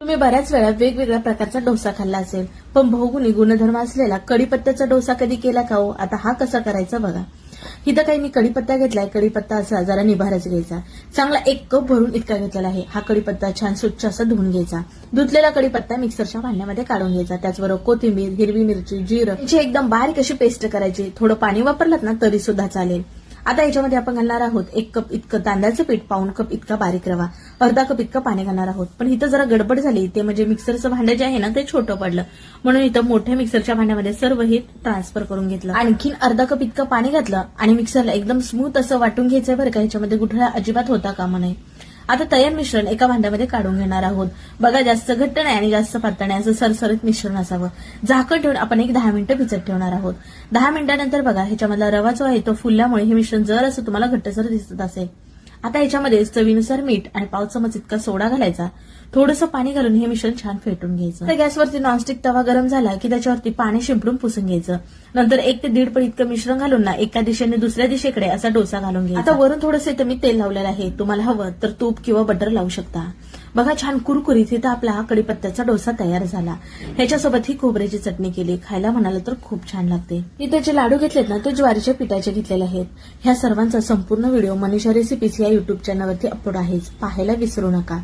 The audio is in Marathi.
तुम्ही बऱ्याच वेळा वेगवेगळ्या प्रकारचा डोसा खाल्ला असेल पण बहुगुणी गुणधर्म असलेला कडीपत्त्याचा डोसा कधी केला का हो? आता हा कसा करायचा बघा. इथं काही मी कडीपत्ता घेतलाय. कडीपत्ता असा जरा निभारच घ्यायचा. चांगला एक कप भरून इतका घेतलेला आहे. हा कडीपत्ता छान स्वच्छ असा धुवून घ्यायचा. धुतलेला कढीपत्ता मिक्सरच्या भांड्यामध्ये काढून घ्यायचा. त्याचबरोबर कोथिंबीर हिरवी मिरची जिरं याची एकदम बारीक अशी पेस्ट करायची. थोडं पाणी वापरलात ना तरी सुद्धा चालेल. आता याच्यामध्ये आपण घालणार आहोत एक कप इतकं तांदळाचं पीठ पाऊन कप इतका बारीक रवा अर्धा कप इतकं पाणी घालणार आहोत. पण इथं जरा गडबड झाली ते म्हणजे मिक्सरचं भांडं जे आहे ना ते छोटं पडलं. म्हणून इथं मोठ्या मिक्सरच्या भांड्यामध्ये सर्व हे ट्रान्सफर करून घेतलं. आणखीन अर्धा कप इतकं पाणी घातलं आणि मिक्सरला एकदम स्मूथ असं वाटून घ्यायचं बरं का ह्याच्यामध्ये गुठळ्या अजिबात होता कामा नये. आता तयार मिश्रण एका भांड्यामध्ये काढून घेणार आहोत. बघा जास्त घट्ट नाही आणि जास्त पातळ नाही असं सरसरीत मिश्रण असावं. झाकण ठेवून आपण एक दहा मिनिटं भिजत ठेवणार आहोत. दहा मिनिटानंतर बघा ह्याच्यामधला रवा जो आहे तो फुलल्यामुळे हे मिश्रण जर असं तुम्हाला घट्टसर दिसत असेल आता याच्यामध्ये चवीनुसार मीठ आणि पाव चमच इतका सोडा घालायचा. थोडंसं पाणी घालून हे मिश्रण छान फेटून घ्यायचं. तर गॅसवरती नॉनस्टिक तवा गरम झाला की त्याच्यावरती पाणी शिंपडून पुसून घ्यायचं. नंतर एक ते दीड पट इतकं मिश्रण घालून ना एका दिशेने दुसऱ्या दिशेकडे असा डोसा घालून घ्या आता वरून थोडंसं इथं मी तेल लावलेलं आहे. तुम्हाला हवं तर तूप किंवा बटर लावू शकता. बघा छान कुरकुरीत इथं आपला हा कडीपत्त्याचा डोसा तयार झाला. ह्याच्यासोबत ही खोबऱ्याची चटणी केली. खायला म्हणाला तर खूप छान लागते. इथे जे लाडू घेतलेत ना ते ज्वारीच्या पिठाचे घेतलेले आहेत. ह्या सर्वांचा संपूर्ण व्हिडिओ मनीषा रेसिपीज या युट्यूब चॅनलवरती अपलोड आहेच. पाहायला विसरू नका.